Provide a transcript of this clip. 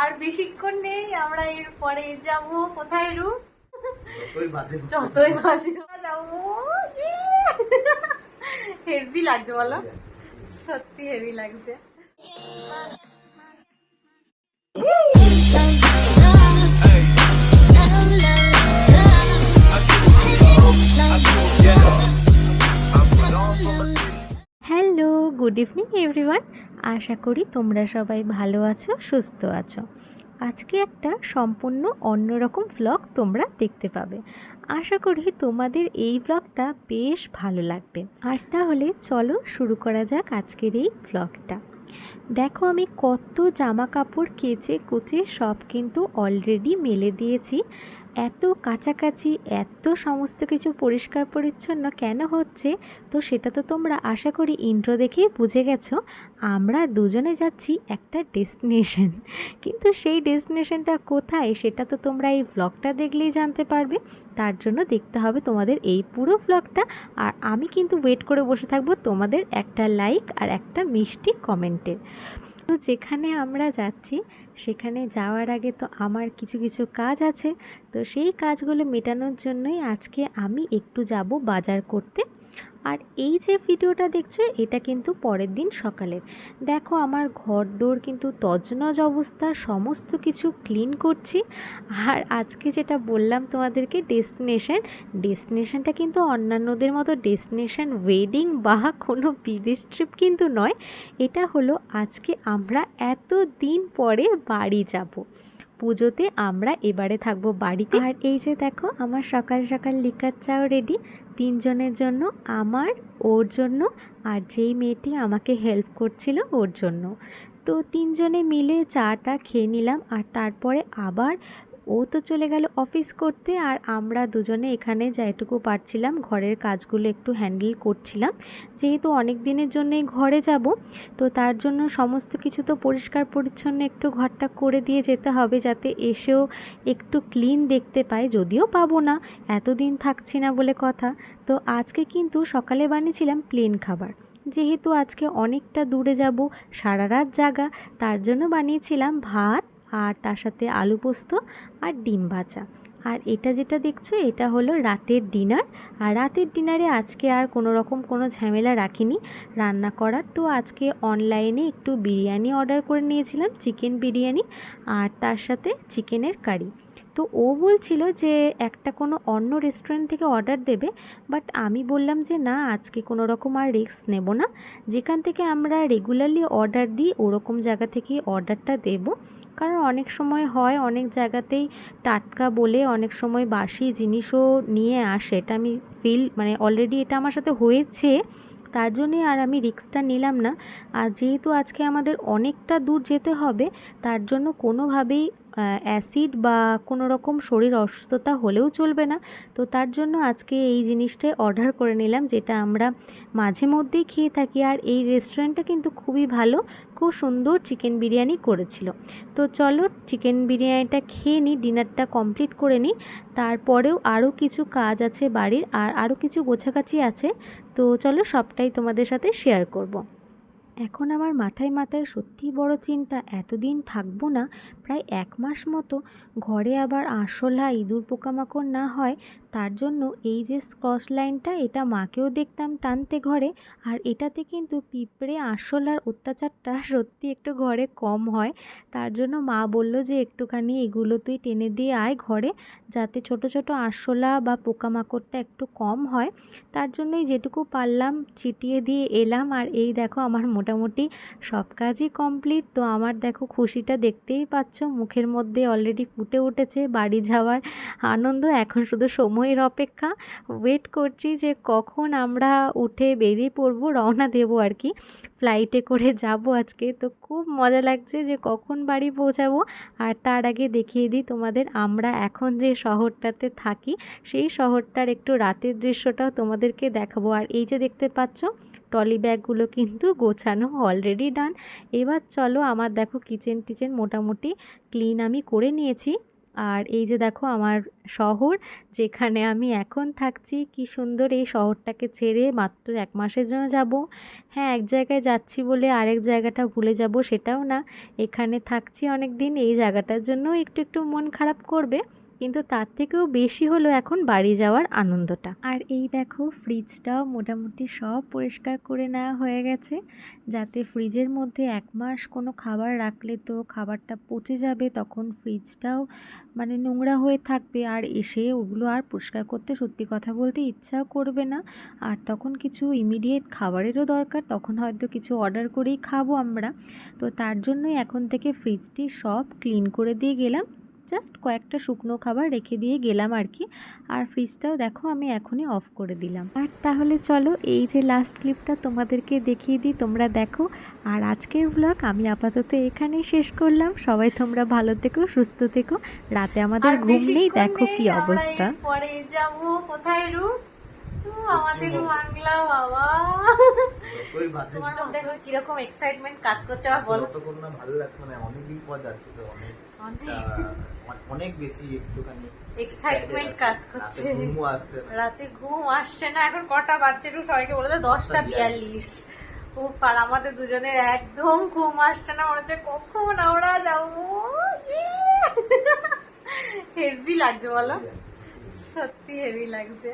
আর বেশিক্ষণ নেই আমরা এর পরে যাব। কোথায় রু? যতই বাজে যাব। হেভি লাগছে বলো? সত্যি হেভি লাগছে। হ্যালো গুড ইভিনিং এভরিওয়ান আশা করি তোমরা সবাই ভালো আছো, সুস্থ আছো। আজকে একটা সম্পূর্ণ অন্যরকম ভ্লগ তোমরা দেখতে পাবে। আশা করি তোমাদের এই ব্লগটা বেশ ভালো লাগবে। আর তাহলে চলো শুরু করা যাক আজকের এই ব্লগটা দেখো আমি কত জামা কাপড় কেচে কুচে সব কিন্তু অলরেডি মেলে দিয়েছি। এত কাছাকাছি, এত সমস্ত কিছু পরিষ্কার পরিচ্ছন্ন কেন হচ্ছে? তো সেটা তো তোমরা আশা করি ইন্ট্রো দেখেই বুঝে গেছো। আমরা দুজনে যাচ্ছি একটা ডেস্টিনেশন কিন্তু সেই ডেস্টিনেশনটা কোথায় সেটা তো তোমরা এই ব্লগটা দেখলেই জানতে পারবে। তার জন্য দেখতে হবে তোমাদের এই পুরো ব্লগটা আর আমি কিন্তু ওয়েট করে বসে থাকব তোমাদের একটা লাইক আর একটা মিষ্টি কমেন্টের তো যেখানে আমরা যাচ্ছি, সেখানে যাওয়ার আগে তো আমার কিছু কিছু কাজ আছে। তো সেই কাজগুলো মেটানোর জন্যই আজকে আমি একটু যাব বাজার করতে। আর এই যে ভিডিওটা দেখছ, এটা কিন্তু পরের দিন সকালের। দেখো আমার ঘর দোর কিন্তু তজনজ অবস্থা, সমস্ত কিছু ক্লিন করছি। আর আজকে যেটা বললাম তোমাদেরকে ডেস্টিনেশন ডেস্টিনেশনটা কিন্তু অন্যান্যদের মতো ডেস্টিনেশন ওয়েডিং বা কোনো বিদেশ ট্রিপ কিন্তু নয়। এটা হলো আজকে আমরা এত দিন পরে বাড়ি যাব। পুজোতে আমরা এবারে থাকব বাড়িতে। আর এই যে দেখো, আমার সকাল সকাল লিকার চাও রেডি তিনজনের জন্য, আমার, ওর জন্য, আর যেই মেয়েটি আমাকে হেল্প করছিল ওর জন্য। তো তিনজনে মিলে চাটা খেয়ে নিলাম, আর তারপরে আবার ও তো চলে গেল অফিস করতে আর আমরা দুজনে এখানে যেটুকু পারছিলাম, ঘরের কাজগুলো একটু হ্যান্ডেল করছিলাম। যেহেতু অনেক দিনের জন্যই ঘরে যাব, তো তার জন্য সমস্ত কিছু তো পরিষ্কার পরিচ্ছন্ন একটু ঘরটা করে দিয়ে যেতে হবে যাতে এসেও একটু ক্লিন দেখতে পাই, যদিও পাবো না, এতদিন থাকছি না বলে কথা। তো আজকে কিন্তু সকালে বানিয়েছিলাম প্লেন খাবার। যেহেতু আজকে অনেকটা দূরে যাব, সারা রাত জাগা, তার জন্য বানিয়েছিলাম ভাত আর তার সাথে আলু পোস্ত আর ডিম ভাজা। আর এটা যেটা দেখছ, এটা হলো রাতের ডিনার। আর রাতের ডিনারে আজকে আর কোনো রকম কোনো ঝামেলা রাখিনি। রান্না করার তো আজকে অনলাইনে একটু বিরিয়ানি অর্ডার করে নিয়েছিলাম, চিকেন বিরিয়ানি আর তার সাথে চিকেনের কারি। তো ও বলছিল যে একটা কোনো অন্য রেস্টুরেন্ট থেকে অর্ডার দেবে বাট আমি বললাম যে না, আজকে কোনো রকম আর রিস্ক নেব না। যেখান থেকে আমরা রেগুলারলি অর্ডার দিই, ওরকম জায়গা থেকেই অর্ডারটা দেব। কারণ অনেক সময় হয়, অনেক জায়গাতেই টাটকা বলে অনেক সময় বাসি জিনিসও নিয়ে আসে। এটা আমি ফিল মানে অলরেডি এটা আমার সাথে হয়েছে, তার জন্যই আর আমি রিস্কটা নিলাম না। আর যেহেতু আজকে আমাদের অনেকটা দূর যেতে হবে, তার জন্য কোনোভাবেই অ্যাসিড বা কোনো রকম শরীর অসুস্থতা হলেও চলবে না। তো তার জন্য আজকে এই জিনিসটাই অর্ডার করে নিলাম, যেটা আমরা মাঝে মধ্যেই খেয়ে থাকি। আর এই রেস্টুরেন্টটা কিন্তু খুবই ভালো, খুব সুন্দর চিকেন বিরিয়ানি করেছিল। তো চলো চিকেন বিরিয়ানিটা খেয়ে নিই ডিনারটা কমপ্লিট করে নিই। তারপরেও আরও কিছু কাজ আছে বাড়ির, আর আরও কিছু গোছাগাছি আছে। তো চলো সবটাই তোমাদের সাথে শেয়ার করব। এখন আমার মাথায় মাথায় সত্যিই বড় চিন্তা, এতদিন থাকব না, প্রায় এক মাস মতো ঘরে আবার আরশোলা ইঁদুর পোকামাকড় না হয় তার জন্য এই যে ক্রস লাইনটা, এটা মাকেও দেখতাম টানতে ঘরে। আর এটাতে কিন্তু পিঁপড়ে আরশোলার অত্যাচারটা সত্যি একটু ঘরে কম হয়। তার জন্য মা বলল যে, একটুখানি এগুলো তুই টেনে দিয়ে আয় ঘরে, যাতে ছোট ছোট আরশোলা বা পোকামাকড়টা একটু কম হয়। তার জন্যই যেটুকু পারলাম, ছিটিয়ে দিয়ে এলাম। আর এই দেখো, আমার মোটামুটি সব কাজই কমপ্লিট। তো আমার দেখো, খুশিটা দেখতেই পাচ্ছ। মুখের মধ্যে অলরেডি ফুটে উঠেছে, বাড়ি যাওয়ার আনন্দ। এখন শুধু সময়ের অপেক্ষা। ওয়েট করছি যে কখন আমরা উঠে বেরিয়ে পড়ব, রওনা দেবো আর কি। ফ্লাইটে করে যাব আজকে। তো খুব মজা লাগছে যে কখন বাড়ি পৌঁছাবো। আর তার আগে দেখিয়ে দিই তোমাদের, আমরা এখন যে শহরটাতে থাকি, সেই শহরটার একটু রাতের দৃশ্যটাও তোমাদেরকে দেখাবো। আর এই যে দেখতে পাচ্ছ টলি ব্যাগগুলো কিন্তু গোছানো অলরেডি ডান এবার চলো আমার দেখো কিচেন টিচেন মোটামুটি ক্লিন আমি করে নিয়েছি। আর এই যে দেখো আমার শহর, যেখানে আমি এখন থাকছি, কি সুন্দর এই শহরটাকে ছেড়ে মাত্র এক মাসের জন্য যাব। হ্যাঁ এক জায়গায় যাচ্ছি বলে আরেক জায়গাটা ভুলে যাব সেটাও না। এখানে থাকছি অনেক দিন এই জায়গাটার জন্য একটু একটু মন খারাপ করবে। কিন্তু তার থেকেও বেশি হলো এখন বাড়ি যাওয়ার আনন্দটা। আর এই দেখো ফ্রিজটাও মোটামুটি সব পরিষ্কার করে নেওয়া হয়ে গেছে। যাতে ফ্রিজের মধ্যে এক মাস কোনো খাবার রাখলে তো খাবারটা পচে যাবে, তখন ফ্রিজটাও মানে নোংরা হয়ে থাকবে। আর এসে ওগুলো আর পরিষ্কার করতে সত্যি কথা বলতে ইচ্ছাও করবে না। আর তখন কিছু ইমিডিয়েট খাবারেরও দরকার, তখন হয়তো কিছু অর্ডার করেই খাব আমরা। তো তার জন্যই এখন থেকে ফ্রিজটি সব ক্লিন করে দিয়ে গেলাম। জাস্ট কয়েকটা শুকনো খাবার রেখে দিয়ে গেলাম আর কি। আর ফ্রিজটাও দেখো আমি এখনই অফ করে দিলাম। আর তাহলে চলো এই যে লাস্ট ক্লিপটা তোমাদেরকে দেখিয়ে দিই তোমরা দেখো। আর আজকের ব্লগ আমি আপাতত এখানেই শেষ করলাম। সবাই তোমরা ভালো থেকো সুস্থ থেকো। রাতে আমাদের ঘুম নেই দেখো কি অবস্থা। পরে যাব। কোথায় রূপ? আমাদের বাংলা বাবা। ওই বাজে। তোমার মধ্যে এখন কীরকম এক্সাইটমেন্ট কাজ করছে আবার বলো। যতক্ষণ না ভালো লাগছে অনেকদিন পর যাচ্ছে তো অনেক বেশি একটুখানি এক্সাইটমেন্ট কাজ করছে। রাতে না। ঘুম আসছে না এখন কটা বাচ্চা একটু সবাইকে বলে দাও দশটা বিয়াল্লিশ। ও আর আমাদের দুজনের একদম ঘুম আসছে না মনে হচ্ছে কখন আমরা যাব। হেভি লাগছে বলো। সত্যি হেভি লাগছে।